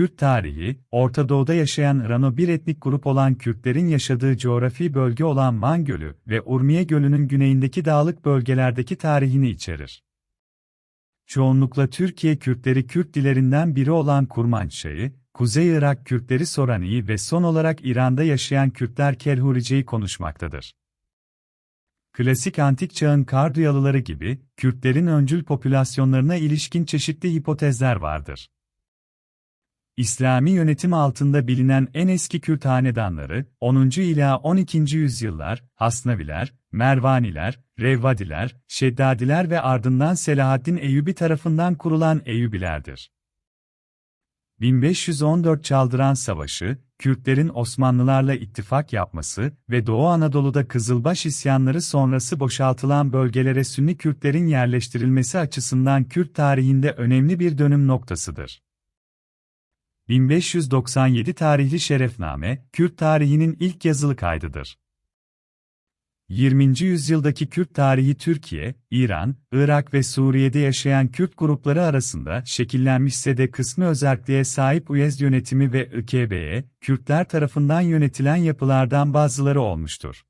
Kürt tarihi, Orta Doğu'da yaşayan Rano bir etnik grup olan Kürtlerin yaşadığı coğrafi bölge olan Van Gölü ve Urmiye Gölü'nün güneyindeki dağlık bölgelerdeki tarihini içerir. Çoğunlukla Türkiye Kürtleri Kürt dillerinden biri olan Kurmançayı, Kuzey Irak Kürtleri Sorani'yi ve son olarak İran'da yaşayan Kürtler Kelhurice'yi konuşmaktadır. Klasik antik çağın Karduyalıları gibi, Kürtlerin öncül popülasyonlarına ilişkin çeşitli hipotezler vardır. İslami yönetim altında bilinen en eski Kürt hanedanları, 10. ila 12. yüzyıllar, Hasnaviler, Mervaniler, Revvadiler, Şeddadiler ve ardından Selahaddin Eyyubi tarafından kurulan Eyyubilerdir. 1514 Çaldıran Savaşı, Kürtlerin Osmanlılarla ittifak yapması ve Doğu Anadolu'da Kızılbaş isyanları sonrası boşaltılan bölgelere Sünni Kürtlerin yerleştirilmesi açısından Kürt tarihinde önemli bir dönüm noktasıdır. 1597 tarihli Şerefname, Kürt tarihinin ilk yazılı kaydıdır. 20. yüzyıldaki Kürt tarihi Türkiye, İran, Irak ve Suriye'de yaşayan Kürt grupları arasında şekillenmişse de kısmı özerkliğe sahip UYEZ yönetimi ve IKB'ye, Kürtler tarafından yönetilen yapılardan bazıları olmuştur.